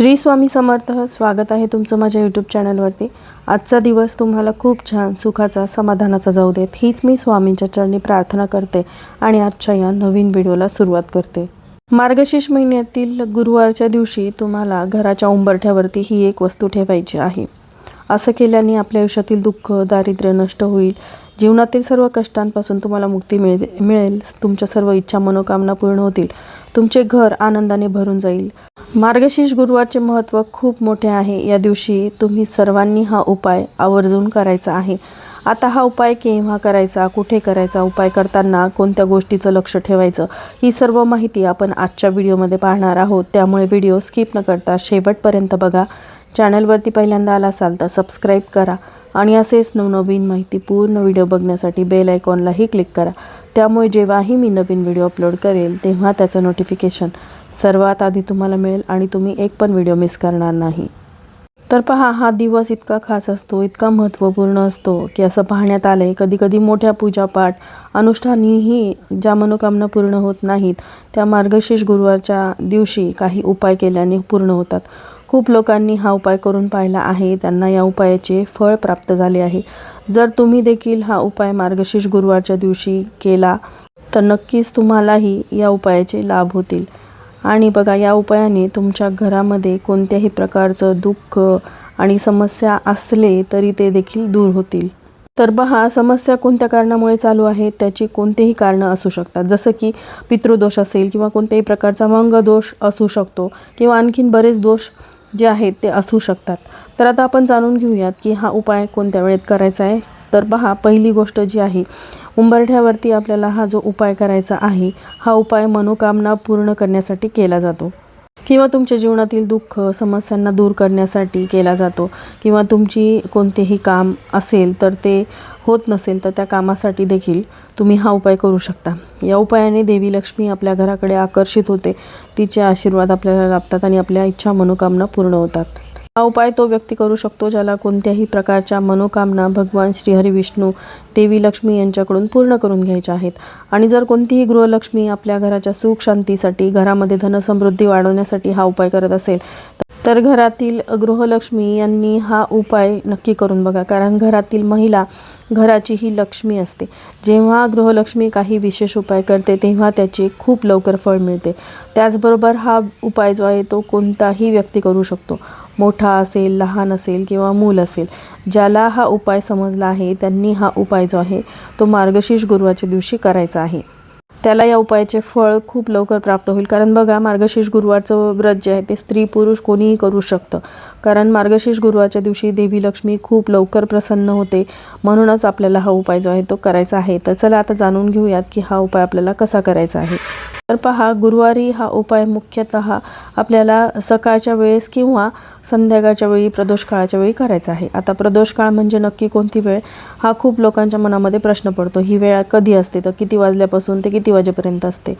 श्री स्वामी समर्थ स्वागत आहे तुमचं माझ्या यूट्यूब चॅनलवरती आजचा दिवस तुम्हाला खूप छान सुखाचा समाधानाचा जाऊ देत. हीच मी स्वामींच्या चरणी प्रार्थना करते आणि आजच्या या नवीन व्हिडिओला सुरुवात करते. मार्गशीर्ष महिन्यातील गुरुवारच्या दिवशी तुम्हाला घराच्या उंबरठ्यावरती ही एक वस्तू ठेवायची आहे. असं केल्याने आपल्या आयुष्यातील दुःख दारिद्र्य नष्ट होईल. जीवनातील सर्व कष्टांपासून तुम्हाला मुक्ती मिळेल मिळेल. तुमच्या सर्व इच्छा मनोकामना पूर्ण होतील. तुमचे घर आनंदाने भरून जाईल. मार्गशीर्ष गुरुवारचे महत्त्व खूप मोठे आहे. या दिवशी तुम्ही सर्वांनी हा उपाय आवर्जून करायचा आहे. आता हा उपाय केव्हा करायचा कुठे करायचा उपाय करताना कोणत्या गोष्टीचं लक्ष ठेवायचं ही सर्व माहिती आपण आजच्या व्हिडिओमध्ये पाहणार आहोत. त्यामुळे व्हिडिओ स्किप न करता शेवटपर्यंत बघा. चॅनलवरती पहिल्यांदा आला असाल तर सबस्क्राईब करा आणि असेच नवनवीन माहिती पूर्ण व्हिडिओ बघण्यासाठी बेल आयकॉनलाही क्लिक करा. त्यामुळे जेव्हाही मी नवीन व्हिडिओ अपलोड करेल तेव्हा त्याचं नोटिफिकेशन सर्वात आधी तुम्हाला मिळेल आणि तुम्ही एक पण व्हिडिओ मिस करणार नाही. तर पहा हा दिवस इतका खास असतो इतका महत्त्वपूर्ण असतो की असं पाहण्यात आलं आहे कधीकधी मोठ्या पूजापाठ अनुष्ठानीही ज्या मनोकामना पूर्ण होत नाहीत त्या मार्गशीर्ष गुरुवारच्या दिवशी काही उपाय केल्याने पूर्ण होतात. खूप लोकांनी हा उपाय करून पाहिला आहे त्यांना या उपायाचे फळ प्राप्त झाले आहे. जर तुम्ही देखील हा उपाय मार्गशीर्ष गुरुवारच्या दिवशी केला तर नक्कीच तुम्हालाही या उपायाचे लाभ होतील. आणि बघा या उपायाने तुमच्या घरामध्ये कोणत्याही प्रकारचं दुःख आणि समस्या असले तरी ते देखील दूर होतील. तर पहा समस्या कोणत्या कारणामुळे चालू आहे त्याची कोणतेही कारणं असू शकतात. जसं की पितृदोष असेल किंवा कोणत्याही प्रकारचा मंगदोष असू शकतो किंवा आणखीन बरेच दोष जे आहेत ते असू शकतात. तर आता आपण जाणून घेऊयात की हा उपाय कोणत्या वेळेत करायचा आहे? तर पहा पहिली गोष्ट जी आहे उंबरठ्यावरती आपल्याला हा जो उपाय करायचा आहे हा उपाय मनोकामना पूर्ण करण्यासाठी केला जातो. किंवा तुमच्या जीवनातील दुःख समस्यांना दूर करण्यासाठी केला जातो. किंवा तुमची कोणतेही काम असेल तर ते होत नसेल तर त्या कामासाठी देखील तुम्ही हा उपाय करू शकता. या उपायाने देवी लक्ष्मी आपल्या घराकडे आकर्षित होते. तिचे आशीर्वाद आपल्याला लाभतात आणि आपल्या इच्छा मनोकामना पूर्ण होतात. हा उपाय तो व्यक्ती करू शकतो ज्याला कोणत्याही प्रकारच्या मनोकामना भगवान श्रीहरी विष्णू देवी लक्ष्मी यांच्याकडून पूर्ण करून घ्यायच्या आहेत. आणि जर कोणतीही गृहलक्ष्मी आपल्या घराच्या सुख शांतीसाठी घरामध्ये धनसमृद्धी वाढवण्यासाठी हा उपाय करत असेल तर घरातील गृहलक्ष्मी यांनी हा उपाय नक्की करून बघा. कारण घरातील महिला घराची ही लक्ष्मी असते. जेव्हा गृहलक्ष्मी काही विशेष उपाय करते तेव्हा त्याचे खूप लवकर फळ मिळते. त्याचबरोबर हा उपाय जो आहे तो कोणताही व्यक्ती करू शकतो. मोठा असेल लहान असेल किंवा मूल असेल ज्याला हा उपाय समजला आहे त्यांनी हा उपाय जो आहे तो मार्गशीर्ष गुरुवारच्या दिवशी करायचा आहे. त्याला या उपायाचे फळ खूप लवकर प्राप्त होईल. कारण बघा मार्गशीर्ष गुरुवारचं व्रत जे आहे ते स्त्री पुरुष कोणीही करू शकतं. कारण मार्गशीर्ष गुरुवारच्या दिवशी देवी लक्ष्मी खूप लवकर प्रसन्न होते. म्हणूनच आपल्याला हा उपाय जो आहे तो करायचा आहे. तर चला आता जाणून घेऊयात की हा उपाय आपल्याला कसा करायचा आहे. तर पहा गुरुवारी हा उपाय मुख्यतः आपल्याला सकाळच्या वेळेस किंवा संध्याकाळच्या वेळी प्रदोष काळाच्या वेळी करायचा आहे. आता प्रदोष काळ म्हणजे नक्की कोणती वेळ? हा खूप लोकांच्या मनामध्ये प्रश्न पडतो. ही वेळ कधी असते? तर किती वाजल्यापासून ते किती वाजेपर्यंत असते?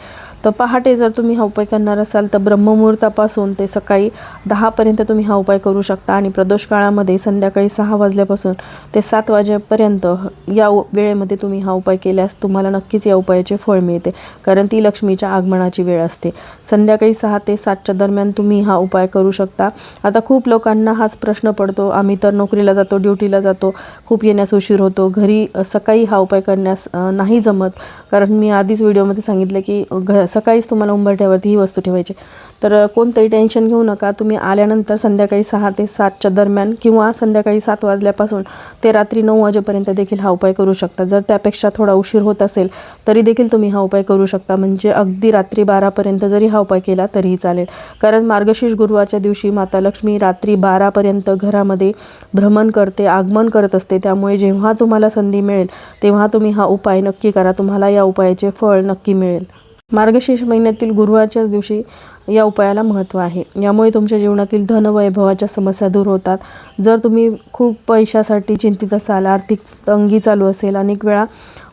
तर पहाटे जर तुम्ही हा उपाय करणार असाल तर ब्रह्ममुहूर्तापासून ते सकाळी दहापर्यंत तुम्ही हा उपाय करू शकता आणि प्रदोष काळामध्ये संध्याकाळी सहा वाजल्यापासून ते सात वाजेपर्यंत या वेळेमध्ये तुम्ही हा उपाय केल्यास तुम्हाला नक्कीच या उपायाचे फळ मिळते कारण ती लक्ष्मीच्या आगमनाची वेळ असते. संध्याकाळी सहा ते सातच्या दरम्यान तुम्ही हा उपाय करू शकता. आता खूप लोकांना हाच प्रश्न पडतो आम्ही तर नोकरीला जातो ड्युटीला जातो खूप येण्यास उशीर होतो घरी सकाळी हा उपाय करण्यास नाही जमत. कारण मी आधीच व्हिडिओमध्ये सांगितलं की घ सकाळीच तुम्हाला उंबरठ्यावरती ही वस्तू ठेवायची. तर कोणतंही टेन्शन घेऊ नका. तुम्ही आल्यानंतर संध्याकाळी सहा ते सातच्या दरम्यान किंवा संध्याकाळी सात वाजल्यापासून ते रात्री नऊ वाजेपर्यंत देखील हा उपाय करू शकता. जर त्यापेक्षा थोडा उशीर होत असेल तरी देखील तुम्ही हा उपाय करू शकता. म्हणजे अगदी रात्री बारापर्यंत जरी हा उपाय केला तरीही चालेल. कारण मार्गशीर्ष गुरुवारच्या दिवशी माता लक्ष्मी रात्री बारापर्यंत घरामध्ये भ्रमण करते आगमन करत असते. त्यामुळे जेव्हा तुम्हाला संधी मिळेल तेव्हा तुम्ही हा उपाय नक्की करा. तुम्हाला या उपायाचे फळ नक्की मिळेल. मार्गशीर्ष महिन्यातील गुरुवारच्याच दिवशी या उपायाला महत्त्व आहे. यामुळे तुमच्या जीवनातील धनवैभवाच्या समस्या दूर होतात. जर तुम्ही खूप पैशासाठी चिंतित असाल आर्थिक तंगी चालू असेल अनेक वेळा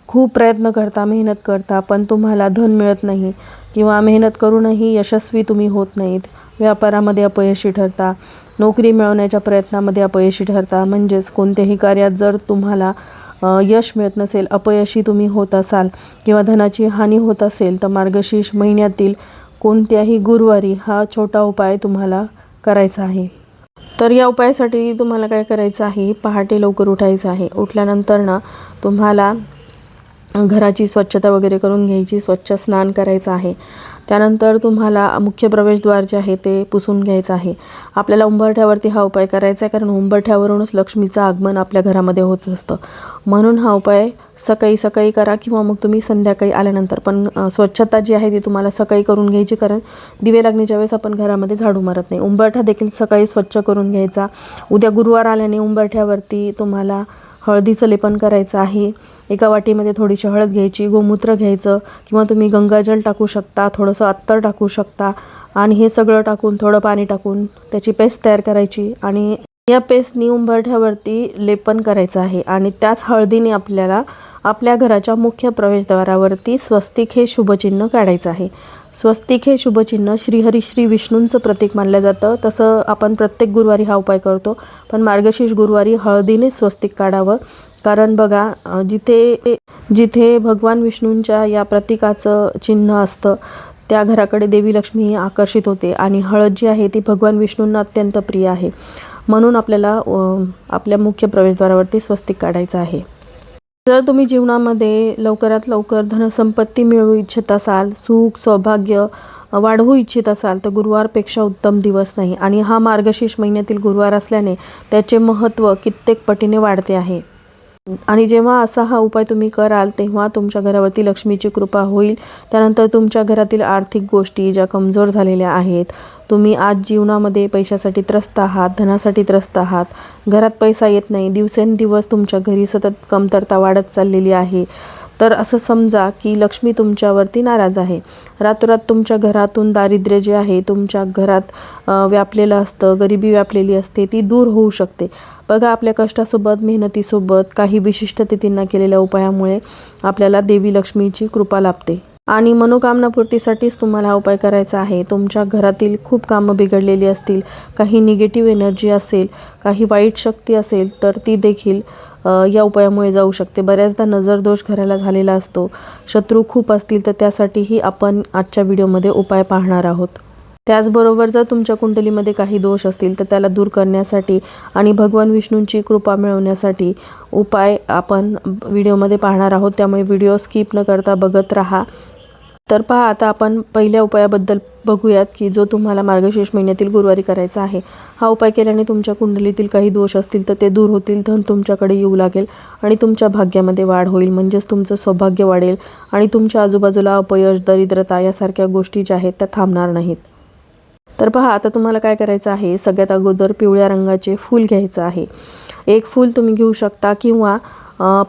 खूप प्रयत्न करता मेहनत करता पण तुम्हाला धन मिळत नाही किंवा मेहनत करूनही यशस्वी तुम्ही होत नाहीत. व्यापारामध्ये अपयशी ठरता नोकरी मिळवण्याच्या प्रयत्नामध्ये अपयशी ठरता म्हणजेच कोणत्याही कार्यात जर तुम्हाला यश मिळत नसेल अपयशी तुम्ही होत असाल किंवा धनाची हानी होत असेल तर मार्गशीर्ष महिन्यातील कोणत्याही गुरुवारी हा छोटा उपाय तुम्हाला करायचा आहे. तर या उपायासाठी तुम्हाला काय करायचं आहे? पहाटे लवकर उठायचं आहे. उठल्यानंतर ना तुम्हाला घराची स्वच्छता वगैरे करून घ्यायची स्वच्छ स्नान करायचं आहे. त्यानंतर तुम्हाला मुख्य प्रवेशद्वार जे आहे ते पुसून घ्यायचं आहे. आपल्याला उंबरठ्यावरती हा उपाय करायचा आहे कारण उंबरठ्यावरूनच लक्ष्मीचं आगमन आपल्या घरामध्ये होत असतं. म्हणून हा उपाय सकाळी सकाळी करा किंवा मग तुम्ही संध्याकाळी आल्यानंतर. पण स्वच्छता जी आहे ती तुम्हाला सकाळी करून घ्यायची कारण दिवे लागण्याच्या वेळेस आपण घरामध्ये झाडू मारत नाही. उंबरठा देखील सकाळी स्वच्छ करून घ्यायचा. उद्या गुरुवार आल्याने उंबरठ्यावरती तुम्हाला हळदीचं लेपन करायचं आहे. एका वाटीमध्ये थोडीशी हळद घ्यायची गोमूत्र घ्यायचं किंवा तुम्ही गंगाजल टाकू शकता थोडंसं अत्तर टाकू शकता आणि हे सगळं टाकून थोडं पाणी टाकून त्याची पेस्ट तयार करायची आणि या पेस्टनी उंबरठ्यावरती लेपन करायचं आहे आणि त्याच हळदीने आपल्याला आपल्या घराच्या मुख्य प्रवेशद्वारावरती स्वस्तिक हे शुभचिन्ह काढायचं आहे. स्वस्तिक हे शुभचिन्ह श्रीहरी श्री विष्णूंचं प्रतीक मानलं जातं. तसं आपण प्रत्येक गुरुवारी हा उपाय करतो. पण मार्गशीर्ष गुरुवारी हळदीने स्वस्तिक काढावं. कारण बघा जिथे जिथे भगवान विष्णूंच्या या प्रतीकाचं चिन्ह असतं त्या घराकडे देवी लक्ष्मी आकर्षित होते आणि हळद जी आहे ती भगवान विष्णूंना अत्यंत प्रिय आहे. म्हणून आपल्याला आपल्या मुख्य प्रवेशद्वारावरती स्वस्तिक काढायचं आहे. जर तुम्ही जीवनामध्ये लवकरात लवकर धनसंपत्ती मिळवू इच्छित असाल सुख सौभाग्य वाढवू इच्छित असाल तर गुरुवारपेक्षा उत्तम दिवस नाही. आणि हा मार्गशीर्ष महिन्यातील गुरुवार असल्याने त्याचे महत्त्व कित्येक पटीने वाढते आहे. आणि जेव्हा असा हा उपाय तुम्ही कराल तेव्हा तुमच्या घरावरती लक्ष्मीची कृपा होईल. त्यानंतर तुमच्या घरातील आर्थिक गोष्टी ज्या कमजोर झालेल्या आहेत तुम्ही आज जीवनामध्ये पैशासाठी त्रस्त आहात धनासाठी त्रस्त आहात. घरात पैसा येत नाही. दिवसेंदिवस तुमच्या घरी सतत कमतरता वाढत चाललेली आहे. तर असं समजा की लक्ष्मी तुमच्यावरती नाराज आहे. रातोरात तुमच्या घरातून दारिद्र्य जे आहे तुमच्या घरात व्यापलेलं असतं गरिबी व्यापलेली असते ती दूर होऊ शकते. बघा आपल्या कष्टासोबत मेहनतीसोबत काही विशिष्ट तिथींना केलेल्या उपायामुळे आपल्याला देवी लक्ष्मीची कृपा लाभते. आणि मनोकामनापूर्तीसाठीच तुम्हाला हा उपाय करायचा आहे. तुमच्या घरातील खूप कामं बिघडलेली असतील काही निगेटिव्ह एनर्जी असेल काही वाईट शक्ती असेल तर ती देखील या उपायामुळे जाऊ शकते. बऱ्याचदा नजरदोष घराला झालेला असतो. शत्रू खूप असतील तर त्यासाठीही आपण आजच्या व्हिडिओमध्ये उपाय पाहणार आहोत. त्याचबरोबर जर तुमच्या कुंडलीमध्ये काही दोष असतील तर त्याला दूर करण्यासाठी आणि भगवान विष्णूंची कृपा मिळवण्यासाठी उपाय आपण व्हिडिओमध्ये पाहणार आहोत. त्यामुळे व्हिडिओ स्किप न करता बघत राहा. तर पहा आता आपण पहिल्या उपायाबद्दल बघूयात की जो तुम्हाला मार्गशीर्ष महिन्यातील गुरुवारी करायचा आहे. हा उपाय केल्याने तुमच्या कुंडलीतील काही दोष असतील तर ते दूर होतील धन तुमच्याकडे येऊ लागेल आणि तुमच्या भाग्यामध्ये वाढ होईल. म्हणजेच तुमचं सौभाग्य वाढेल आणि तुमच्या आजूबाजूला अपयश दरिद्रता यासारख्या गोष्टी ज्या आहेत त्या थांबणार नाहीत. तर पहा आता तुम्हाला काय करायचं आहे? सगळ्यात अगोदर पिवळ्या रंगाचे फूल घ्यायचं आहे. एक फूल तुम्ही घेऊ शकता किंवा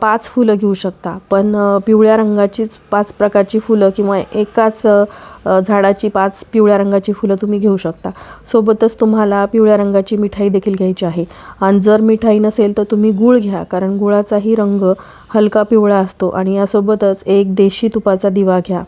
पाच फुलं घेऊ शकता. पण पिवळ्या रंगाचीच पाच प्रकारची फुलं किंवा एकाच झाडाची पाच पिवळ्या रंगाची फुलं तुम्ही घेऊ शकता. सोबतच तुम्हाला पिवळ्या रंगाची मिठाई देखील घ्यायची आहे. आणि जर मिठाई नसेल तर तुम्ही गूळ घ्या कारण गुळाचाही रंग हलका पिवळा असतो. आणि यासोबतच एक देशी तुपाचा दिवा घ्या.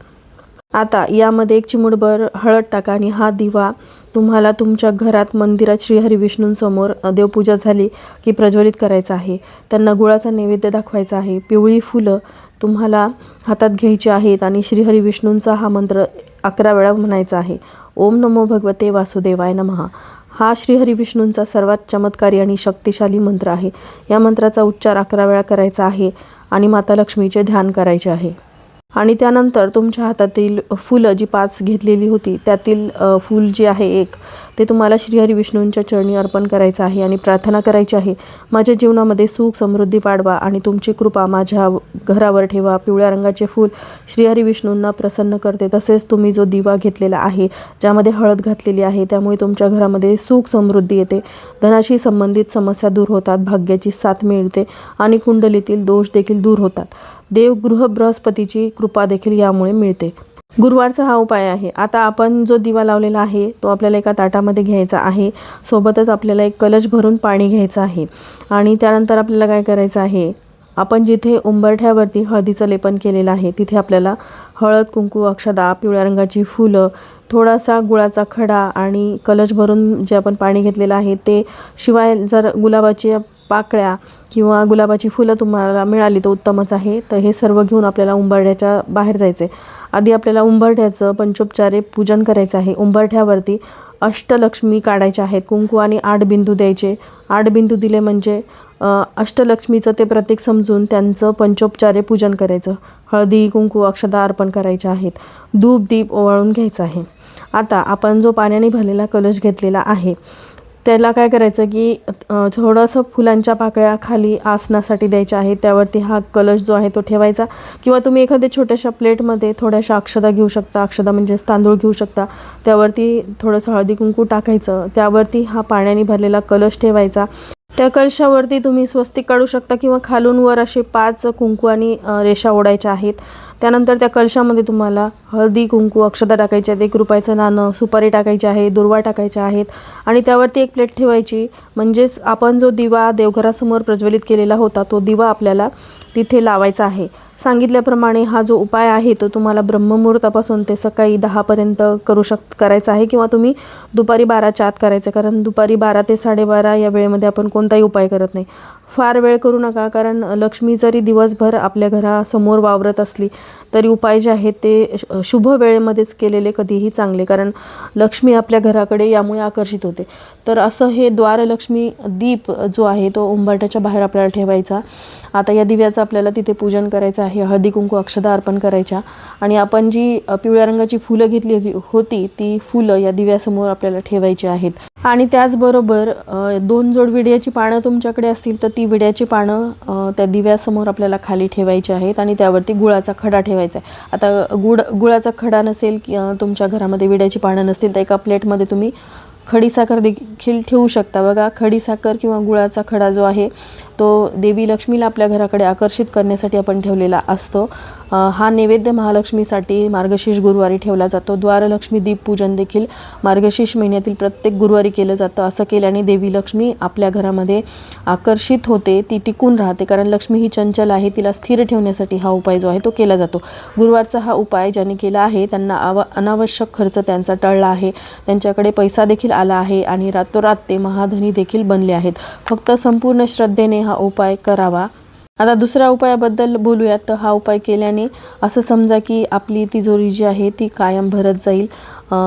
आता यामध्ये एक चिमुडभर हळद टाका आणि हा दिवा तुम्हाला तुमच्या घरात मंदिरात श्रीहरी विष्णूंसमोर देवपूजा झाली की प्रज्वलित करायचा आहे. त्यांना गुळाचा नैवेद्य दाखवायचा आहे. पिवळी फुलं तुम्हाला हातात घ्यायची आहेत आणि श्रीहरी विष्णूंचा हा मंत्र अकरा वेळा म्हणायचा आहे. ओम नमो भगवते वासुदेवाय नमः हा श्रीहरी विष्णूंचा सर्वात चमत्कारी आणि शक्तिशाली मंत्र आहे. या मंत्राचा उच्चार अकरा वेळा करायचा आहे आणि माता लक्ष्मीचे ध्यान करायचे आहे. आणि त्यानंतर तुमच्या हातातील फुलं जी पाच घेतलेली होती त्यातील फूल जे आहे एक ते तुम्हाला श्रीहरी विष्णूंच्या चरणी अर्पण करायचं आहे आणि प्रार्थना करायची आहे. माझ्या जीवनामध्ये सुख समृद्धी वाढवा आणि तुमची कृपा माझ्या घरावर ठेवा. पिवळ्या रंगाचे फूल श्रीहरी विष्णूंना प्रसन्न करते. तसेच तुम्ही जो दिवा घेतलेला आहे ज्यामध्ये हळद घातलेली आहे त्यामुळे तुमच्या घरामध्ये सुख समृद्धी येते. धनाशी संबंधित समस्या दूर होतात भाग्याची साथ मिळते आणि कुंडलीतील दोष देखील दूर होतात. देवगृह बृहस्पतीची कृपा देखील यामुळे मिळते. गुरुवारचा हा उपाय आहे. आता आपण जो दिवा लावलेला आहे तो आपल्याला एका ताटामध्ये घ्यायचा आहे. सोबतच आपल्याला एक कलश भरून पाणी घ्यायचं आहे. आणि त्यानंतर आपल्याला काय करायचं आहे? आपण जिथे उंबरठ्यावरती हळदीचं लेपन केलेलं आहे तिथे आपल्याला हळद कुंकू अक्षदा पिवळ्या रंगाची फुलं थोडासा गुळाचा खडा आणि कलश भरून जे आपण पाणी घेतलेलं आहे ते शिवाय जर गुलाबाची पाकळ्या किंवा गुलाबाची फुलं तुम्हाला मिळाली तर उत्तमच आहे. तर हे सर्व घेऊन आपल्याला उंबरठ्याच्या बाहेर जायचे आधी आपल्याला उंबरठ्याचं पंचोपचारे पूजन करायचं आहे. उंबरठ्यावरती अष्टलक्ष्मी काढायच्या आहेत. कुंकू आणि आठ बिंदू द्यायचे. आठ बिंदू दिले म्हणजे अष्टलक्ष्मीचं ते प्रतीक समजून त्यांचं पंचोपचारे पूजन करायचं. हळदी कुंकू अक्षदा अर्पण करायचे आहेत. धूप दीप ओवाळून घ्यायचं आहे. आता आपण जो पाण्याने भरलेला कलश घेतलेला आहे त्याला काय करायचं की थोडंसं फुलांच्या पाकळ्या खाली आसनासाठी द्यायच्या आहेत. त्यावरती हा कलश जो आहे तो ठेवायचा. किंवा तुम्ही एखाद्या छोट्याशा प्लेटमध्ये थोड्याशा अक्षदा घेऊ शकता. अक्षदा म्हणजेच तांदूळ घेऊ शकता. त्यावरती थोडंसं हळदी कुंकू टाकायचं. त्यावरती हा पाण्याने भरलेला कलश ठेवायचा. त्या कलशावरती तुम्ही स्वस्तिक काढू शकता किंवा खालून वर असे पाच कुंकू आणि रेषा ओढायच्या आहेत. त्यानंतर त्या कलशामध्ये तुम्हाला हळदी कुंकू अक्षता टाकायच्या आहेत एक रुपयाचं नाणं सुपारी टाकायची आहे दुर्वा टाकायच्या आहेत. आणि त्यावरती एक प्लेट ठेवायची म्हणजेच आपण जो दिवा देवघरासमोर प्रज्वलित केलेला होता तो दिवा आपल्याला तिथे लावायचा आहे. सांगितल्याप्रमाणे हा जो उपाय आहे तो तुम्हाला ब्रह्ममुहूर्तापासून ते सकाळी दहापर्यंत करू शक करायचा आहे किंवा तुम्ही दुपारी बाराच्या आत करायचं कारण दुपारी बारा ते साडेबारा या वेळेमध्ये आपण कोणताही उपाय करत नाही. फार वेळ करू नका कारण लक्ष्मी जरी दिवसभर आपल्या घरासमोर वावरत असली तरी उपाय जे आहेत ते शुभ वेळेमध्येच केलेले कधीही चांगले कारण लक्ष्मी आपल्या घराकडे यामुळे आकर्षित होते. तर असं हे द्वारलक्ष्मी दीप जो आहे तो उंबरट्याच्या बाहेर आपल्याला ठेवायचा. आता या दिव्याचं आपल्याला तिथे पूजन करायचं आहे हळदी कुंकू अक्षदा अर्पण करायच्या. आणि आपण जी पिवळ्या रंगाची फुलं घेतली होती- ती फुलं या दिव्यासमोर आपल्याला ठेवायची आहेत. आणि त्याचबरोबर दोन जोड विड्याची पानं तुमच्याकडे असतील तर ती विड्याची पानं त्या दिव्यासमोर आपल्याला खाली ठेवायची आहेत आणि त्यावरती गुळाचा खडा ठेवायचा आहे. आता गुळ गुळाचा खडा नसेल की तुमच्या घरामध्ये विड्याची पानं नसतील तर एका प्लेटमध्ये तुम्ही खडीसाखर देखील ठेवू शकता. बघा खडीसाखर किंवा गुळाचा खडा जो आहे तो देवी लक्ष्मीला आपल्या घराकडे आकर्षित करण्यासाठी आपण ठेवलेला असतो. हा नैवेद्य महालक्ष्मीसाठी मार्गशीर्ष गुरुवारी ठेवला जातो. द्वारलक्ष्मी दीप पूजन देखील मार्गशीर्ष महिन्यातील प्रत्येक गुरुवारी केलं जातं. असं केल्याने देवी लक्ष्मी आपल्या घरामध्ये आकर्षित होते ती टिकून राहते. कारण लक्ष्मी ही चंचल आहे तिला स्थिर ठेवण्यासाठी हा उपाय जो आहे तो केला जातो. गुरुवारचा हा उपाय ज्यांनी केला आहे त्यांना आव अनावश्यक खर्च त्यांचा टळला आहे. त्यांच्याकडे पैसा देखील आला आहे आणि रातोरात ते महाधनी देखील बनले आहेत. फक्त संपूर्ण श्रद्धेने हा उपाय करावा. आता दुसऱ्या उपायाबद्दल बोलूयात. तर हा उपाय केल्याने असं समजा की आपली तिजोरी जी आहे ती कायम भरत जाईल.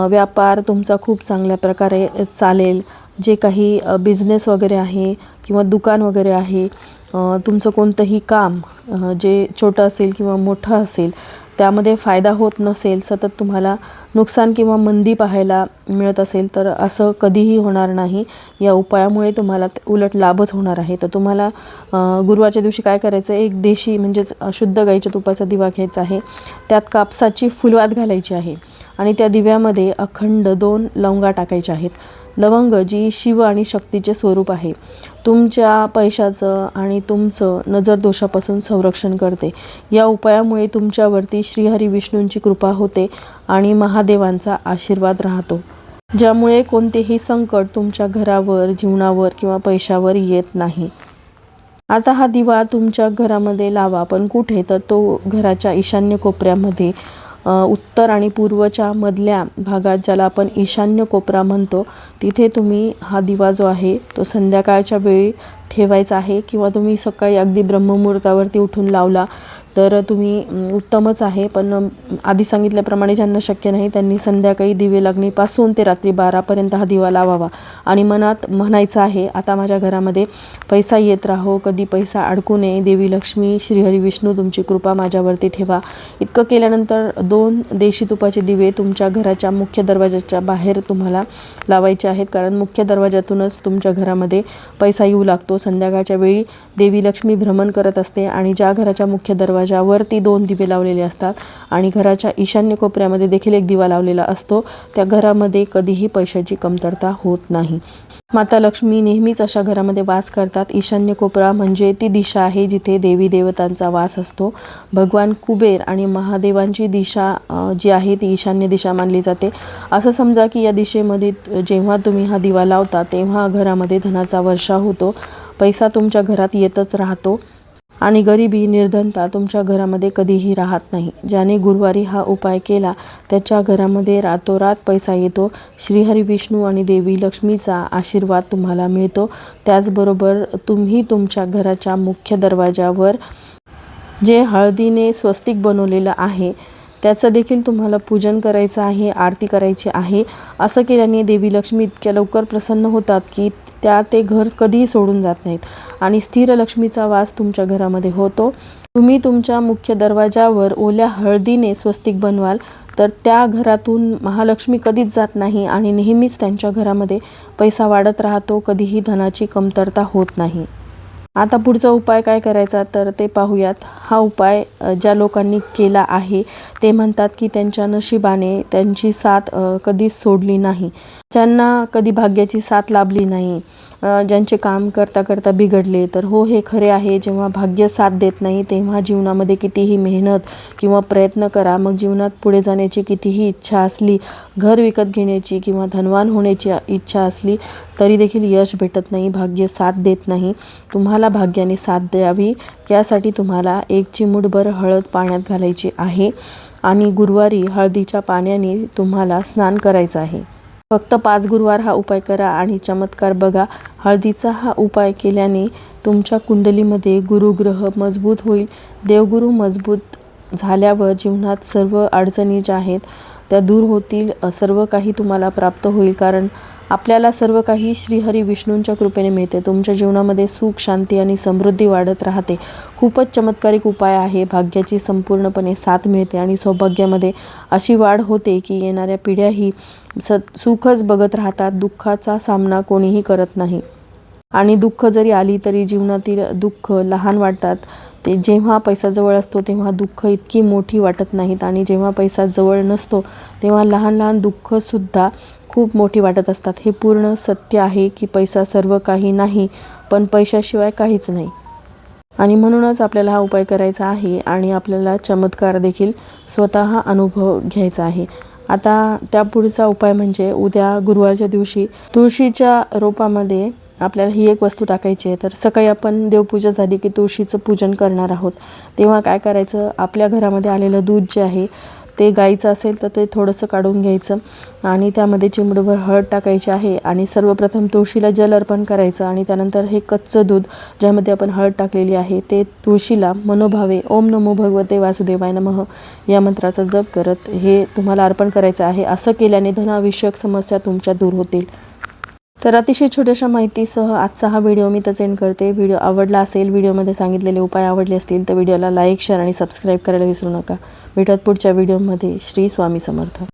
व्यापार तुमचा खूप चांगल्या प्रकारे चालेल. जे काही बिझनेस वगैरे आहे किंवा दुकान वगैरे आहे तुमचं कोणतंही काम जे छोटं असेल किंवा मोठं असेल त्यामध्ये फायदा होत नसेल सतत तुम्हाला नुकसान किंवा मंदी पाहायला मिळत असेल तर असं कधीही होणार नाही. या उपायामुळे तुम्हाला उलट लाभच होणार आहे. तर तुम्हाला गुरुवारच्या दिवशी काय करायचं? आहे एक देशी म्हणजेच शुद्ध गाईच्या तुपाचा दिवा घ्यायचा आहे. त्यात कापसाची फुलवात घालायची आहे. आणि त्या दिव्यामध्ये अखंड दोन लवंगा टाकायच्या आहेत. लवंग जी शिव आणि शक्तीचे स्वरूप आहे. तुमच्या पैशाचं आणि तुमचं नजर दोषापासून संरक्षण करते. या उपायामुळे तुमच्यावरती श्रीहरी विष्णूंची कृपा होते आणि महादेवांचा आशीर्वाद राहतो. ज्यामुळे कोणतेही संकट तुमच्या घरावर जीवनावर किंवा पैशावर येत नाही. आता हा दिवा तुमच्या घरामध्ये लावा पण कुठे? तर तो घराच्या ईशान्य कोपऱ्यामध्ये उत्तर आणि पूर्वच्या मधल्या भागात ज्याला आपण ईशान्य कोपरा म्हणतो तिथे तुम्ही हा दिवा जो आहे तो संध्याकाळच्या वेळी ठेवायचा आहे किंवा तुम्ही सकाळी अगदी ब्रह्ममुहूर्तावरती उठून लावला तर तुम्ही उत्तमच आहे. पण आधी सांगितल्याप्रमाणे ज्यांना शक्य नाही त्यांनी संध्याकाळी दिवे लागणीपासून ते रात्री बारापर्यंत हा दिवा लावावा. आणि मनात म्हणायचं आहे आता माझ्या घरामध्ये पैसा येत राहो कधी पैसा अडकू नये. देवी लक्ष्मी श्रीहरी विष्णू तुमची कृपा माझ्यावरती ठेवा. इतकं केल्यानंतर दोन देशी तुपाचे दिवे तुमच्या घराच्या मुख्य दरवाजाच्या बाहेर तुम्हाला लावायचे आहेत. कारण मुख्य दरवाजातूनच तुमच्या घरामध्ये पैसा येऊ लागतो. संध्याकाळच्या वेळी देवी लक्ष्मी भ्रमण करत असते आणि ज्या घराच्या मुख्य दरवाजा दरवाजावरती दोन दिवे लावलेले असतात आणि घराच्या ईशान्य कोपऱ्यामध्ये देखील एक दिवा लावलेला असतो. त्या घरामध्ये कधीही पैशाची कमतरता होत नाही. माता लक्ष्मी नेहमीच अशा घरामध्ये वास करतात. ईशान्य कोपरा म्हणजे ती दिशा आहे जिथे देवी देवतांचा वास असतो. भगवान कुबेर आणि महादेवांची दिशा जी आहे ती ईशान्य दिशा मानली जाते. असं समजा की या दिशेमध्ये जेव्हा तुम्ही हा दिवा लावता तेव्हा घरामध्ये धनाचा वर्षा होतो. पैसा तुमच्या घरात येतच राहतो. आणि गरिबी निर्धनता तुमच्या घरामध्ये कधीही राहत नाही. ज्याने गुरुवारी हा उपाय केला त्याच्या घरामध्ये रातोरात पैसा येतो. श्रीहरी विष्णू आणि देवी लक्ष्मीचा आशीर्वाद तुम्हाला मिळतो. त्याचबरोबर तुम्ही तुमच्या घराच्या मुख्य दरवाजावर जे हळदीने स्वस्तिक बनवलेलं आहे त्याचं देखील तुम्हाला पूजन करायचं आहे आरती करायची आहे. असं केल्याने देवी लक्ष्मी इतक्या लवकर प्रसन्न होतात की त्या ते घर कधीही सोडून जात नाहीत. आणि स्थिर लक्ष्मीचा वास तुमच्या घरामध्ये होतो. तुम्ही तुमच्या मुख्य दरवाजावर ओल्या हळदीने स्वस्तिक बनवाल तर त्या घरातून महालक्ष्मी कधीच जात नाही आणि नेहमीच त्यांच्या घरामध्ये पैसा वाढत राहतो कधीही धनाची कमतरता होत नाही. आता पुढचा उपाय काय करायचा तर ते पाहूयात. हा उपाय ज्या लोकांनी केला आहे ते म्हणतात की त्यांच्या नशिबाने त्यांची साथ कधीच सोडली नाही. ज्यांना कधी भाग्याची साथ लाभली नाही ज्यांचे काम करता करता बिघडले तर हो हे खरे आहे. जेव्हा भाग्य साथ देत नाही तेव्हा जीवनामध्ये कितीही मेहनत किंवा प्रयत्न करा मग जीवनात पुढे जाण्याची कितीही इच्छा असली घर विकत घेण्याची किंवा धनवान होण्याची इच्छा असली तरी देखील यश भेटत नाही भाग्य साथ देत नाही. तुम्हाला भाग्याने साथ द्यावी यासाठी तुम्हाला एक चिमूटभर हळद पाण्यात घालायची आहे आणि गुरुवारी हळदीच्या पाण्याने तुम्हाला स्नान करायचं आहे. फक्त पाच गुरुवार हा उपाय करा आणि चमत्कार बघा. हळदीचा हा उपाय केल्याने तुमच्या कुंडलीमध्ये गुरुग्रह मजबूत होईल. देवगुरु मजबूत झाल्यावर जीवनात सर्व अडचणी ज्या आहेत त्या दूर होतील. सर्व काही तुम्हाला प्राप्त होईल कारण आपल्याला सर्व काही श्रीहरी विष्णूंच्या कृपेने मिळते. तुमच्या जीवनामध्ये सुख शांती आणि समृद्धी वाढत राहते. खूपच चमत्कारिक उपाय आहे. भाग्याची संपूर्णपणे साथ मिळते आणि सौभाग्यामध्ये अशी वाढ होते की येणाऱ्या पिढ्याही स सुखच बघत राहतात. दुःखाचा सामना कोणीही करत नाही. आणि दुःख जरी आली तरी जीवनातील दुःख लहान वाटतात. ते जेव्हा पैसा जवळ असतो तेव्हा दुःख इतकी मोठी वाटत नाहीत. आणि जेव्हा पैसा जवळ नसतो तेव्हा लहान लहान दुःखसुद्धा खूप मोठी वाटत असतात. हे पूर्ण सत्य आहे की पैसा सर्व काही नाही पण पैशाशिवाय काहीच नाही. आणि म्हणूनच आपल्याला हा उपाय करायचा आहे आणि आपल्याला चमत्कार देखील स्वतः अनुभव घ्यायचा आहे. आता त्या पुढचा उपाय म्हणजे उद्या गुरुवारच्या दिवशी तुळशीच्या रोपामध्ये आपल्याला ही एक वस्तू टाकायची आहे. तर सकाळी आपण देवपूजा झाली की तुळशीचं पूजन करणार आहोत. तेव्हा काय करायचं? आपल्या घरामध्ये आलेलं दूध जे आहे ते गाईचं असेल तर ते थोडंसं काढून घ्यायचं. आणि त्यामध्ये चिमडभर हळद टाकायची आहे आणि सर्वप्रथम तुळशीला जल अर्पण करायचं आणि त्यानंतर हे कच्चं दूध ज्यामध्ये आपण हळद टाकलेली आहे ते तुळशीला मनोभावे ओम नमो भगवते वासुदेवाय नमः या मंत्राचा जप करत हे तुम्हाला अर्पण करायचं आहे. असं केल्याने धनाविषयक समस्या तुमच्या दूर होतील. तर अतिशय छोट्याशा माहितीसह आजचा हा व्हिडिओ मी तर एंड करते. व्हिडिओ आवडला असेल व्हिडिओमध्ये सांगितलेले उपाय आवडले असतील तर व्हिडिओला लाईक शेअर आणि सबस्क्राईब करायला विसरू नका. भेटत पुढच्या व्हिडिओमध्ये. श्री स्वामी समर्थ.